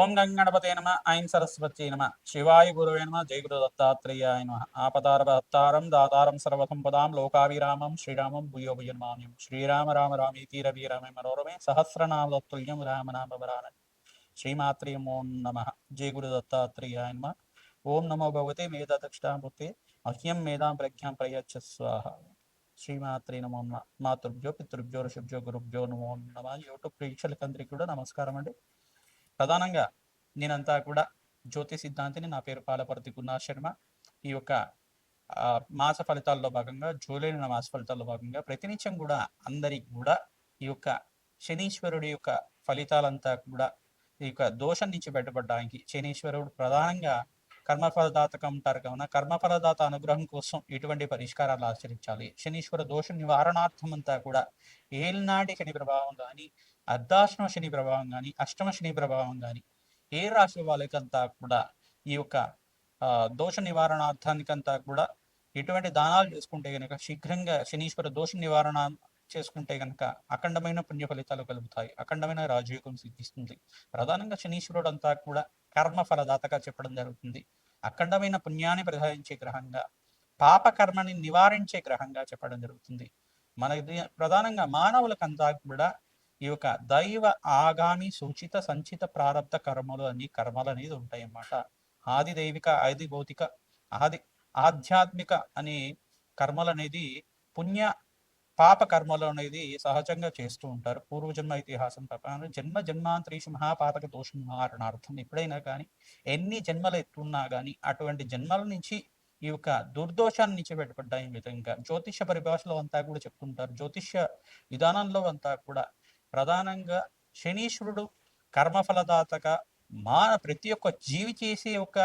ఓం గంగణపతే నమ ఐం సరస్వతి నమ. శివాయ గురువే నమ జయ గురు దత్తాత్రేయాయ నమ. ఆపదారభత్తారం దాతారం సర్వసంపదాం లోకావిరామం శ్రీరామం భూయో భుజన్మామ్యం శ్రీరామ రామ రామీతి రవి రమే మనోరమే సహస్రనామతుల్యం రామనామ వరాన శ్రీమాత్రే ఓం నమ. జయ గురు దత్తాత్రేయాయ నమ. ఓం నమో భగవతే మేధా దక్షిణామూర్తే మహ్యం మేధాం ప్రజ్ఞాం ప్రయచ్చ స్వాహ. శ్రీమాత్రే నమో మాతృభ్యో పితృభ్యో ఋషభ్యో గురుభ్యో నమో నమ. యూట్యూబ్ ప్రేక్షకులందరికీ కూడా నమస్కారం అండి ప్రధానంగా నేనంతా కూడా జ్యోతి సిద్ధాంతిని నా పేరు పాలపర్తి గున్నా శర్మ. ఈ యొక్క మాస ఫలితాల్లో భాగంగా జూలై నెల మాస ఫలితాల్లో భాగంగా ప్రతినిత్యం కూడా అందరికి కూడా ఈ యొక్క శనీశ్వరుడి యొక్క ఫలితాలంతా కూడా ఈ యొక్క దోషం నుంచి బయటపడడానికి శనీశ్వరుడు ప్రధానంగా కర్మఫలదాతకం అంటారు కావున కర్మఫలదాత అనుగ్రహం కోసం ఎటువంటి పరిష్కారాలు ఆచరించాలి. శనీశ్వర దోష నివారణార్థం అంతా కూడా ఏలినాటి శని ప్రభావం కానీ అర్ధాష్టమ శని ప్రభావం కానీ అష్టమ శని ప్రభావం కానీ ఏ రాశి వాళ్ళకంతా కూడా ఈ యొక్క దోష దోష నివారణార్థానికంతా కూడా ఎటువంటి దానాలు చేసుకుంటే గనక శీఘ్రంగా శనీశ్వర దోష నివారణ చేసుకుంటే గనక అఖండమైన పుణ్య ఫలితాలు కలుగుతాయి. అఖండమైన రాజయోగం సిద్ధిస్తుంది. ప్రధానంగా శనీశ్వరుడు అంతా కూడా కర్మ ఫలదాతగా చెప్పడం జరుగుతుంది. అఖండమైన పుణ్యాన్ని ప్రసాదించే గ్రహంగా పాప కర్మని నివారించే గ్రహంగా చెప్పడం జరుగుతుంది. మనకి ప్రధానంగా మానవులకంతా కూడా ఈ యొక్క దైవ ఆగామి సూచిత సంచిత ప్రారంభ కర్మలు అన్ని కర్మలు అనేది ఉంటాయి అన్నమాట ఆది దైవిక ఆది భౌతిక ఆది ఆధ్యాత్మిక అనే కర్మలు అనేది పుణ్య పాప కర్మలు అనేది సహజంగా చేస్తూ ఉంటారు. పూర్వజన్మ ఇతిహాసం ప్రకారం జన్మ జన్మాంతరీషు మహాపాతక దోషం మారణార్థం ఎప్పుడైనా కానీ ఎన్ని జన్మలు ఎత్తున్నా కానీ అటువంటి జన్మల నుంచి ఈ యొక్క దుర్దోషాన్ని నుంచి బయటపడ్డాయి విధంగా. జ్యోతిష పరిభాషలో అంతా కూడా చెప్తుంటారు. జ్యోతిష విధానంలో అంతా కూడా ప్రధానంగా శనీశ్వరుడు కర్మఫలదాతగా మాన ప్రతి ఒక్క జీవి చేసే ఒక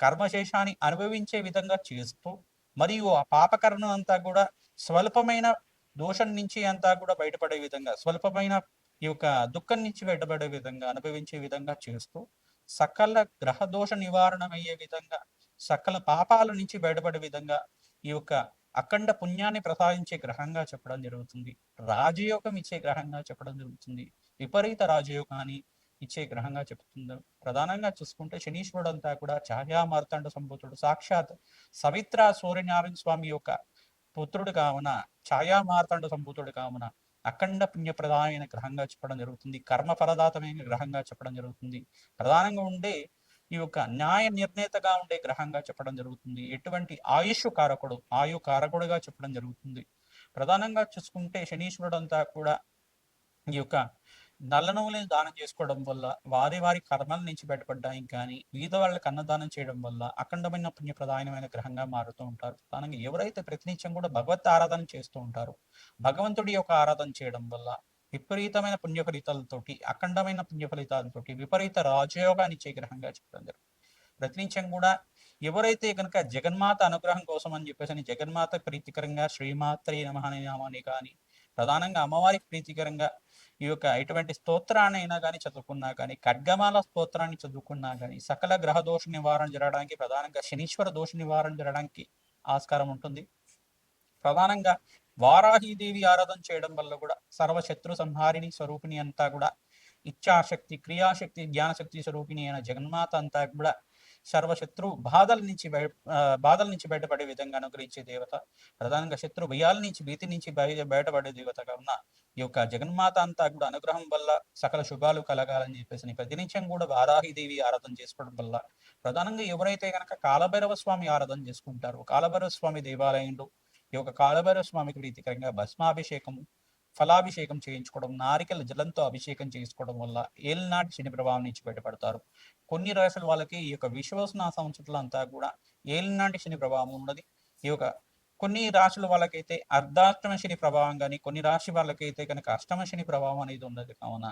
కర్మశేషాన్ని అనుభవించే విధంగా చేస్తూ మరియు ఆ పాపకరణం అంతా కూడా స్వల్పమైన దోషం నుంచి అంతా కూడా బయటపడే విధంగా స్వల్పమైన ఈ యొక్క దుఃఖం నుంచి బయటపడే విధంగా అనుభవించే విధంగా చేస్తూ సకల గ్రహ దోష నివారణ అయ్యే విధంగా సకల పాపాల నుంచి బయటపడే విధంగా ఈ యొక్క అఖండ పుణ్యాన్ని ప్రసాదించే గ్రహంగా చెప్పడం జరుగుతుంది. రాజయోగం ఇచ్చే గ్రహంగా చెప్పడం జరుగుతుంది. విపరీత రాజయోగాన్ని ఇచ్చే గ్రహంగా చెప్తుంది. ప్రధానంగా చూసుకుంటే శనీశ్వరుడు అంతా కూడా ఛాయా మార్తాండ సంభూతుడు. సాక్షాత్ సవిత్ర సూర్యనారాయణ స్వామి యొక్క పుత్రుడు కావున ఛాయా మార్తాండ సంభూతుడు కావున అఖండ పుణ్యప్రదమైన గ్రహంగా చెప్పడం జరుగుతుంది. కర్మ ఫలదాతమైన గ్రహంగా చెప్పడం జరుగుతుంది. ప్రధానంగా ఉండే ఈ యొక్క న్యాయ నిర్ణేతగా ఉండే గ్రహంగా చెప్పడం జరుగుతుంది. ఎటువంటి ఆయుష్ కారకుడు ఆయు కారకుడుగా చెప్పడం జరుగుతుంది. ప్రధానంగా చూసుకుంటే శనీశ్వరుడు అంతా కూడా ఈ యొక్క నల్ల నువ్వులను దానం చేసుకోవడం వల్ల వారి వారి కర్మల నుంచి బయటపడ్డానికి కానీ వీధ వాళ్ళకి అన్నదానం చేయడం వల్ల అఖండమైన పుణ్యప్రదాయమైన గ్రహంగా మారుతూ ఉంటారు. ప్రధానంగా ఎవరైతే ప్రతినిత్యం కూడా భగవత్ ఆరాధన చేస్తూ ఉంటారో భగవంతుడి యొక్క ఆరాధన చేయడం వల్ల విపరీతమైన పుణ్య ఫలితాలతోటి అఖండమైన పుణ్య ఫలితాలతోటి విపరీత రాజయోగాన్ని ఇచ్చే గ్రహంగా చెప్పడం జరుగుతుంది ప్రతినిత్యం కూడా ఎవరైతే కనుక జగన్మాత అనుగ్రహం కోసం అని చెప్పేసి జగన్మాత ప్రీతికరంగా శ్రీమాత్రి నమ అనే నామాన్ని కానీ ప్రధానంగా అమ్మవారికి ప్రీతికరంగా ఈ యొక్క ఎటువంటి స్తోత్రాన్ని అయినా కానీ చదువుకున్నా కానీ ఖడ్గమాల స్తోత్రాన్ని చదువుకున్నా కానీ సకల గ్రహ దోష నివారణ జరగడానికి ప్రధానంగా శనీశ్వర దోష నివారణ జరగడానికి ఆస్కారం ఉంటుంది. ప్రధానంగా వారాహీదేవి ఆరాధన చేయడం వల్ల కూడా సర్వశత్రు సంహారిణి స్వరూపిణి అంతా కూడా ఇచ్చాశక్తి క్రియాశక్తి జ్ఞానశక్తి స్వరూపిణి అయిన జగన్మాత అంతా కూడా సర్వశత్రు బాధల నుంచి బయ బాధల నుంచి బయటపడే విధంగా అనుగ్రహించే దేవత. ప్రధానంగా శత్రు భయాల నుంచి భీతి నుంచి బయ బయటపడే దేవతగా ఉన్న ఈ యొక్క జగన్మాత అంతా కూడా అనుగ్రహం వల్ల సకల శుభాలు కలగాలని చెప్పేసి ప్రతినిత్యం కూడా వారాహిదేవి ఆరాధన చేసుకోవడం వల్ల ప్రధానంగా ఎవరైతే కనుక కాలభైరవ స్వామి ఆరాధన చేసుకుంటారో కాలభైరవ స్వామి దేవాలయంలో ఈ యొక్క కాలభైరవ స్వామికి ప్రీతికరంగా భస్మాభిషేకం ఫలాభిషేకం చేయించుకోవడం నారికల జలంతో అభిషేకం చేసుకోవడం వల్ల ఏలినాటి శని ప్రభావం నుంచి బయటపడతారు. కొన్ని రాశుల వాళ్ళకి ఈ యొక్క విశ్వసన సంవత్సరాలు అంతా కూడా ఏలినాటి శని ప్రభావం ఉన్నది. ఈ యొక్క కొన్ని రాశుల వాళ్ళకైతే అర్ధాష్టమ శని ప్రభావం కానీ కొన్ని రాశి వాళ్ళకైతే కనుక అష్టమ శని ప్రభావం అనేది ఉన్నది కావున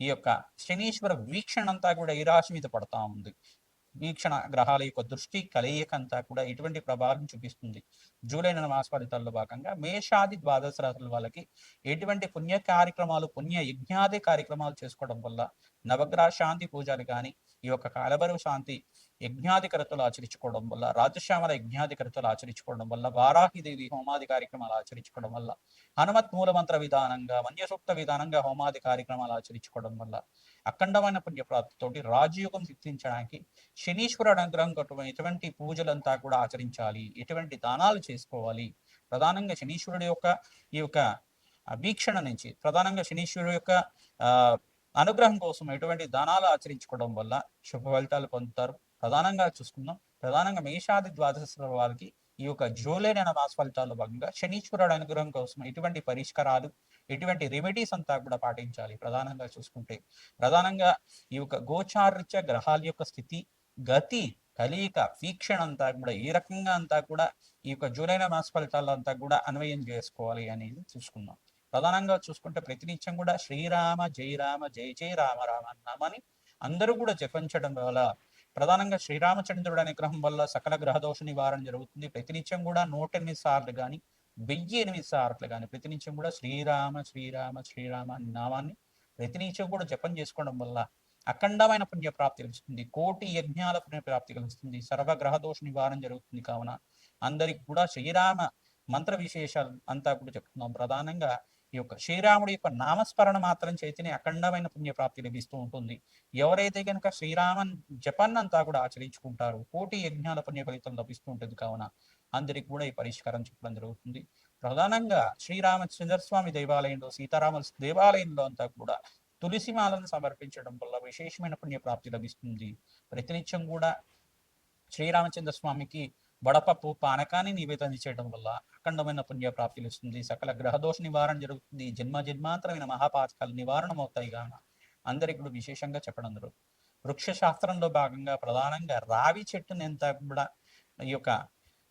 ఈ యొక్క శనీశ్వర వీక్షణ అంతా కూడా ఈ రాశి మీద పడతా ఉంది. వీక్షణ గ్రహాల యొక్క దృష్టి కలయిక అంతా కూడా ఎటువంటి ప్రభావం చూపిస్తుంది. జూలై నెల మాస ఫలితాల్లో భాగంగా మేషాది ద్వాదశ రాత్రుల వాళ్ళకి ఎటువంటి పుణ్య కార్యక్రమాలు పుణ్య యజ్ఞాది కార్యక్రమాలు చేసుకోవడం వల్ల నవగ్రహ శాంతి పూజలు కానీ ఈ యొక్క కాలభైరవ శాంతి యజ్ఞాధికరతలు ఆచరించుకోవడం వల్ల రాజశ్యామల యజ్ఞాధికరతలు ఆచరించుకోవడం వల్ల వారాహిదేవి హోమాది కార్యక్రమాలు ఆచరించుకోవడం వల్ల హనుమత్ మూలమంత్ర విధానంగా మన్యసూక్త విధానంగా హోమాది కార్యక్రమాలు ఆచరించుకోవడం వల్ల అఖండమైన పుణ్యప్రాప్తితోటి రాజయోగం సిద్ధించడానికి శనీశ్వరుడు అనుగ్రహం కట్టుకుని ఎటువంటి పూజలంతా కూడా ఆచరించాలి. ఎటువంటి దానాలు చేసుకోవాలి. ప్రధానంగా శనీశ్వరుడు యొక్క ఈ యొక్క వీక్షణ నుంచి ప్రధానంగా శనీశ్వరుడు యొక్క ఆ అనుగ్రహం కోసం ఎటువంటి దానాలు ఆచరించుకోవడం వల్ల శుభ ఫలితాలు పొందుతారు. ప్రధానంగా చూసుకుందాం. ప్రధానంగా మేషాది ద్వాదశ వారికి ఈ యొక్క జూలై నెల మాస ఫలితాల్లో భాగంగా శనీశ్వరుడు అనుగ్రహం కోసం ఎటువంటి పరిష్కారాలు ఎటువంటి రెమెడీస్ అంతా కూడా పాటించాలి. ప్రధానంగా చూసుకుంటే ప్రధానంగా ఈ యొక్క గోచారిత్య గ్రహాల యొక్క స్థితి గతి కలియిక వీక్షణ అంతా కూడా ఏ రకంగా అంతా కూడా ఈ యొక్క జూలై మాస ఫలితాల్లో అంతా కూడా అన్వయం చేసుకోవాలి అనేది చూసుకుందాం. ప్రధానంగా చూసుకుంటే ప్రతినిత్యం కూడా శ్రీరామ జై రామ జై జై రామ రామ నామని అందరూ కూడా జపించడం వల్ల ప్రధానంగా శ్రీరామచంద్రుడు అనే గ్రహం వల్ల సకల గ్రహదోష నివారణ జరుగుతుంది. ప్రతినిత్యం కూడా నూట ఎనిమిది సార్లు కానీ వెయ్యి ఎనిమిది సార్లు కానీ ప్రతినిత్యం కూడా శ్రీరామ శ్రీరామ శ్రీరామ అనే నామాన్ని ప్రతినిత్యం కూడా జపం చేసుకోవడం వల్ల అఖండమైన పుణ్య ప్రాప్తి కోటి యజ్ఞాల పుణ్య ప్రాప్తి కలుగుతుంది సర్వ గ్రహదోష నివారణ జరుగుతుంది కావున అందరికి కూడా శ్రీరామ మంత్ర విశేషాలు అంతా కూడా చెప్తున్నాం. ప్రధానంగా ఈ యొక్క శ్రీరాముడి యొక్క నామస్మరణ మాత్రం చేతనే అఖండమైన పుణ్యప్రాప్తి లభిస్తూ ఉంటుంది. ఎవరైతే కనుక శ్రీరామన్ జపన్నంతా కూడా ఆచరించుకుంటారు కోటి యజ్ఞాల పుణ్య ఫలితం లభిస్తూ ఉంటుంది కావున అందరికి కూడా ఈ పరిష్కారం చెప్పడం జరుగుతుంది. ప్రధానంగా శ్రీరామచంద్రస్వామి దేవాలయంలో సీతారామ దేవాలయంలో అంతా కూడా తులసిమాలను సమర్పించడం వల్ల విశేషమైన పుణ్యప్రాప్తి లభిస్తుంది. ప్రతినిత్యం కూడా శ్రీరామచంద్ర స్వామికి వడపప్పు పానకాన్ని నివేదన చేయడం వల్ల అఖండమైన పుణ్య ప్రాప్తి లభిస్తుంది. సకల గ్రహదోష నివారణ జరుగుతుంది. జన్మ జన్మాంతరమైన మహాపాతకాలు నివారణ అవుతాయి గాన అందరికి కూడా విశేషంగా చెప్పడం జరుగుతుంది వృక్ష శాస్త్రంలో భాగంగా ప్రధానంగా రావి చెట్టుని ఎంత కూడా ఈ యొక్క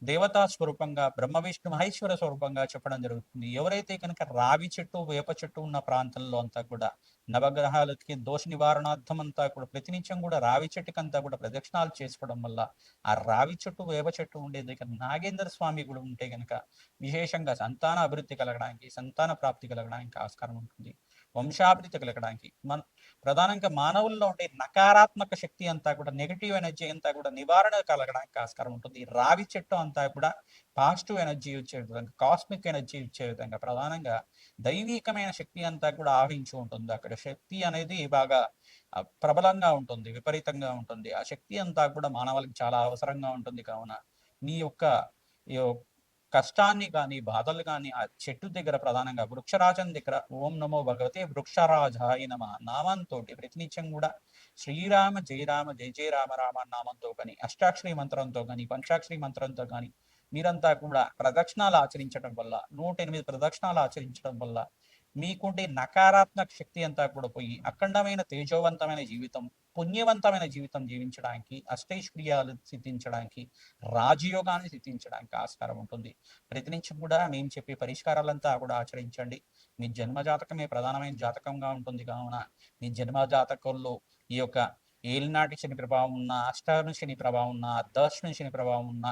దేవతా స్వరూపంగా బ్రహ్మ విష్ణు మహేశ్వర స్వరూపంగా చెప్పడం జరుగుతుంది. ఎవరైతే కనుక రావి చెట్టు వేప చెట్టు ఉన్న ప్రాంతంలో అంతా కూడా నవగ్రహాలకి దోష నివారణార్థం అంతా కూడా ప్రతినిత్యం కూడా రావి చెట్టుకి అంతా కూడా ప్రదక్షిణాలు చేసుకోవడం వల్ల ఆ రావి చెట్టు వేప చెట్టు ఉండే దగ్గర నాగేంద్ర స్వామి కూడా ఉంటే గనక విశేషంగా సంతాన అభివృద్ధి కలగడానికి సంతాన ప్రాప్తి కలగడానికి ఆస్కారం ఉంటుంది. వంశాభివృద్ధి కలగడానికి మన ప్రధానంగా మానవుల్లో ఉండే నకారాత్మక శక్తి అంతా కూడా నెగిటివ్ ఎనర్జీ అంతా కూడా నివారణ కలగడానికి ఆస్కారం ఉంటుంది. రావి చెట్టు అంతా కూడా పాజిటివ్ ఎనర్జీ ఇచ్చే విధంగా కాస్మిక్ ఎనర్జీ ఇచ్చే విధంగా ప్రధానంగా దైవికమైన శక్తి అంతా కూడా ఆవహించి ఉంటుంది. అక్కడ శక్తి అనేది బాగా ప్రబలంగా ఉంటుంది విపరీతంగా ఉంటుంది. ఆ శక్తి అంతా కూడా మానవులకు చాలా అవసరంగా ఉంటుంది. కావున నీ యొక్క ఈ యొక్క కష్టాన్ని కానీ బాధలు కానీ ఆ చెట్టు దగ్గర ప్రధానంగా వృక్షరాజం దగ్గర ఓం నమో భగవతే వృక్షరాజాయ నమ నామంతో ప్రతినిత్యం కూడా శ్రీరామ జయరామ జయ జయ రామ రామ నామంతో కానీ అష్టాక్షరి మంత్రంతో కానీ పంచాక్షరి మంత్రంతో కానీ మీరంతా కూడా ప్రదక్షిణాలు ఆచరించడం వల్ల నూట ఎనిమిది ప్రదక్షిణాలు ఆచరించడం వల్ల మీకుండే నకారాత్మక శక్తి అంతా కూడా పోయి అఖండమైన తేజోవంతమైన జీవితం పుణ్యవంతమైన జీవితం జీవించడానికి అష్టైశ్వర్యాలు సిద్ధించడానికి రాజయోగాన్ని సిద్ధించడానికి ఆస్కారం ఉంటుంది. ప్రతి నుంచి కూడా మేము చెప్పే పరిష్కారాలంతా కూడా ఆచరించండి. మీ జన్మ జాతకమే ప్రధానమైన జాతకంగా ఉంటుంది. కావున మీ జన్మ జాతకంలో ఈ యొక్క ఏలినాటి శని ప్రభావం ఉన్న అష్టాను శని ప్రభావం ఉన్న దర్శన శని ప్రభావం ఉన్న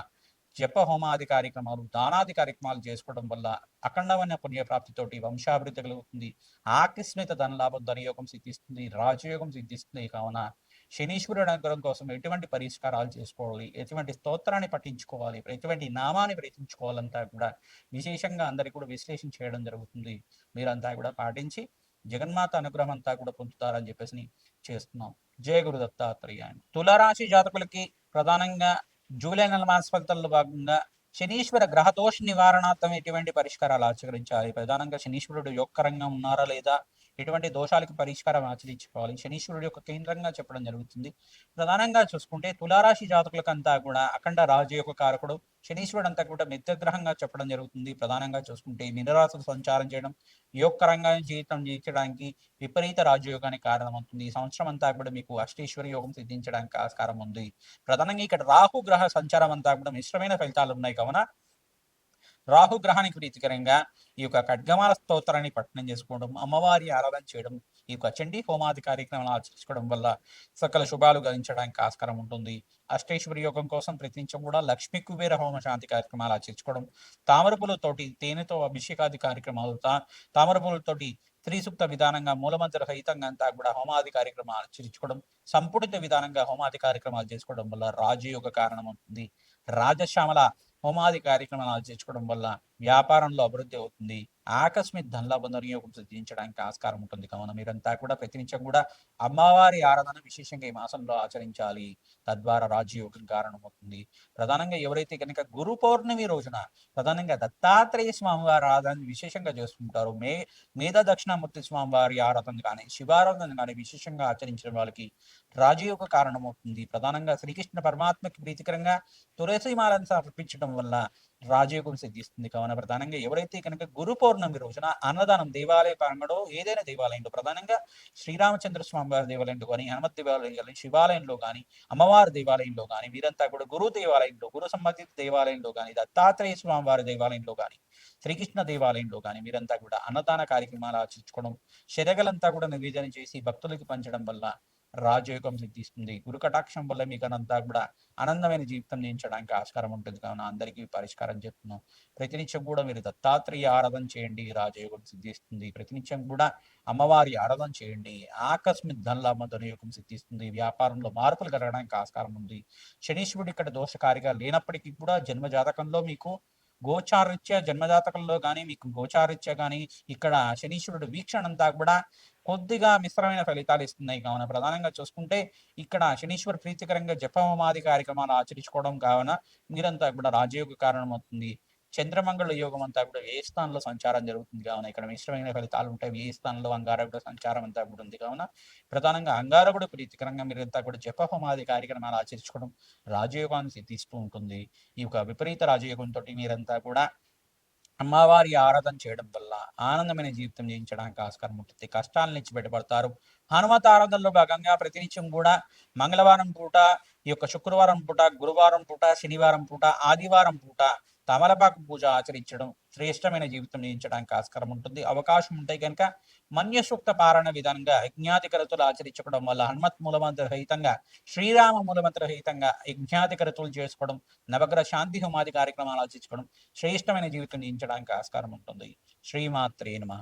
జప హోమాది కార్యక్రమాలు దానాది కార్యక్రమాలు చేసుకోవడం వల్ల అఖండమైన పుణ్యప్రాప్తితోటి వంశాభివృద్ధి కలుగుతుంది. ఆకస్మిక ధనలాభం ధనయోగం సిద్ధిస్తుంది రాజయోగం సిద్ధిస్తుంది. కావున శనీశ్వరుడు అనుగ్రహం కోసం ఎటువంటి పరిష్కారాలు చేసుకోవాలి? ఎటువంటి స్తోత్రాన్ని పఠించుకోవాలి? ఎటువంటి నామాన్ని ప్రయత్నించుకోవాలంతా కూడా విశేషంగా అందరికీ కూడా విశ్లేషణ చేయడం జరుగుతుంది. మీరంతా కూడా పాటించి జగన్మాత అనుగ్రహం అంతా కూడా పొందుతారని చెప్పేసి చేస్తున్నాం. జయ గురు దత్తాత్రేయ తులారాశి జాతకులకి ప్రధానంగా జూలై నెల మాస ఫలితాల్లో భాగంగా శనీశ్వర గ్రహదోష నివారణార్థం ఎటువంటి పరిష్కారాలు ఆచరించాలి? ప్రధానంగా శనీశ్వరుడు యొక్క రంగం ఉన్నారా లేదా? ఎటువంటి దోషాలకు పరిష్కారం ఆచరించుకోవాలి? శనీశ్వరుడు యొక్క కేంద్రంగా చెప్పడం జరుగుతుంది. ప్రధానంగా చూసుకుంటే తులారాశి జాతకులకంతా కూడా అఖండ రాజు యొక్క కారకుడు శనీశ్వరుడు అంతా కూడా మిత్రగ్రహంగా చెప్పడం జరుగుతుంది. ప్రధానంగా చూసుకుంటే మినరాశులు సంచారం చేయడం యోగకరంగా జీవితం జీవించడానికి విపరీత రాజయోగానికి కారణమవుతుంది. ఈ సంవత్సరం అంతా కూడా మీకు అష్టేశ్వర యోగం సిద్ధించడానికి ఆస్కారం ఉంది. ప్రధానంగా ఇక్కడ రాహు గ్రహ సంచారం అంతా కూడా మిశ్రమైన ఫలితాలు ఉన్నాయి. కావున రాహు గ్రహానికి ప్రీతికరంగా ఈ యొక్క ఖడ్గమాల స్తోత్రాన్ని పఠనం చేసుకోవడం అమ్మవారి ఆరాధన చేయడం ఈ యొక్క చండీ హోమాది కార్యక్రమాలు ఆచరించుకోవడం వల్ల సకల శుభాలు గలించడానికి ఆస్కారం ఉంటుంది. అష్టేశ్వరి యోగం కోసం ప్రతినిత్యం కూడా లక్ష్మీ కుబేర హోమ శాంతి కార్యక్రమాలు ఆచరించుకోవడం తామరపులతోటి తేనెతో అభిషేకాది కార్యక్రమాలు తామరపులతోటి త్రిసూక్త విధానంగా మూలమంత్ర సహితంగా అంతా కూడా హోమాది కార్యక్రమాలు ఆచరించుకోవడం సంపుటిత విధానంగా హోమాది కార్యక్రమాలు చేసుకోవడం వల్ల రాజయోగ కారణం అవుతుంది రాజశ్యామల హోమాది కార్యక్రమాలు చేర్చుకోవడం వల్ల వ్యాపారంలో అభివృద్ధి అవుతుంది. ఆకస్మిక ధనలాభం వినియోగం సిద్ధించడానికి ఆస్కారం ఉంటుంది. కావున మీరంతా కూడా ప్రతినిత్యం కూడా అమ్మవారి ఆరాధన విశేషంగా ఈ మాసంలో ఆచరించాలి. తద్వారా రాజయోగం కారణమవుతుంది. ప్రధానంగా ఎవరైతే కనుక గురు పౌర్ణమి రోజున ప్రధానంగా దత్తాత్రేయ స్వామి వారి ఆరాధన విశేషంగా చేసుకుంటారు మే మేధ దక్షిణామూర్తి స్వామి వారి ఆరాధన కానీ శివారాధన కానీ విశేషంగా ఆచరించిన వాళ్ళకి రాజయోగ కారణమవుతుంది. ప్రధానంగా శ్రీకృష్ణ పరమాత్మకి ప్రీతికరంగా తులసిమాలను సమర్పించడం వల్ల రాజయోగం సిద్ధిస్తుంది కావున ప్రధానంగా ఎవరైతే కనుక గురు పౌర్ణమి రోజున అన్నదానం దేవాలయ ప్రాంగణంలో ఏదైనా దేవాలయంలో ప్రధానంగా శ్రీరామచంద్ర స్వామి వారి దేవాలయంలో కానీ హనుమత్ దేవాలయం కానీ శివాలయంలో కానీ అమ్మవారి దేవాలయంలో కానీ వీరంతా కూడా గురు దేవాలయంలో గురు సంబంధిత దేవాలయంలో కానీ దత్తాత్రేయ స్వామి వారి దేవాలయంలో కానీ శ్రీకృష్ణ దేవాలయంలో కానీ వీరంతా కూడా అన్నదాన కార్యక్రమాలు ఆచరించుకోవడం శరగలంతా కూడా నివేదన చేసి భక్తులకి పంచడం వల్ల రాజయోగం సిద్ధిస్తుంది గురు కటాక్షం వల్ల మీకు అనంతా కూడా ఆనందమైన జీవితం జీవించడానికి ఆస్కారం ఉంటుంది. కావున అందరికీ పరిష్కారం చెప్తున్నాం. ప్రతినిత్యం కూడా మీరు దత్తాత్రేయ ఆరాధన చేయండి. రాజయోగం సిద్ధిస్తుంది. ప్రతినిత్యం కూడా అమ్మవారి ఆరాధన చేయండి. ఆకస్మిక ధనలాభ ధనయోగం సిద్ధిస్తుంది. వ్యాపారంలో మార్పులు కలగడానికి ఆస్కారం ఉంది. శనీశ్వరుడు ఇక్కడ దోషకారిగా లేనప్పటికీ కూడా జన్మ జాతకంలో మీకు గోచారిత్య జన్మజాతకంలో కానీ మీకు గోచారిత్య కానీ ఇక్కడ శనీశ్వరుడు వీక్షణ అంతా కూడా కొద్దిగా మిశ్రమైన ఫలితాలు ఇస్తున్నాయి. కావున ప్రధానంగా చూసుకుంటే ఇక్కడ శనీశ్వర ప్రీతికరంగా జపహోమాది కార్యక్రమాలు ఆచరించుకోవడం కావున మీరంతా కూడా రాజయోగ కారణమవుతుంది. చంద్రమంగళ యోగం అంతా కూడా ఏ స్థానంలో సంచారం జరుగుతుంది. కావున ఇక్కడ మిశ్రమైన ఫలితాలు ఉంటాయి. ఏ స్థానంలో అంగారకుడు సంచారం అంతా కూడా ఉంది. కావున ప్రధానంగా అంగారకుడు ప్రీతికరంగా మీరంతా కూడా జపహోమాది కార్యక్రమాలు ఆచరించుకోవడం రాజయోగాన్ని సిద్ధిస్తూ ఉంటుంది. ఈ యొక్క విపరీత రాజయోగంతో మీరంతా కూడా అమ్మవారి ఆరాధన చేయడం వల్ల ఆనందమైన జీవితం జీవించడానికి ఆస్కారం ఉంటుంది. కష్టాల నుంచి బయటపడతారు. హనుమత ఆరాధనలో భాగంగా ప్రతినిత్యం కూడా మంగళవారం పూట ఈ యొక్క శుక్రవారం పూట గురువారం పూట శనివారం పూట ఆదివారం పూట తమలపాకు పూజ ఆచరించడం శ్రేష్టమైన జీవితం జీవించడానికి ఆస్కారం ఉంటుంది. అవకాశం ఉంటే కనుక మన్యసూక్త పారణ విధానంగా యజ్ఞాధికరతులు ఆచరించుకోవడం వల్ల హనుమత్ మూలమంత్ర రహితంగా శ్రీరామ మూలమంత్ర రహితంగా యజ్ఞాధికరతులు చేసుకోవడం నవగ్రహ శాంతి హోమాది కార్యక్రమాలు ఆచరించుకోవడం శ్రేష్టమైన జీవితం జీవించడానికి ఆస్కారం ఉంటుంది. శ్రీమాత్రే నమ.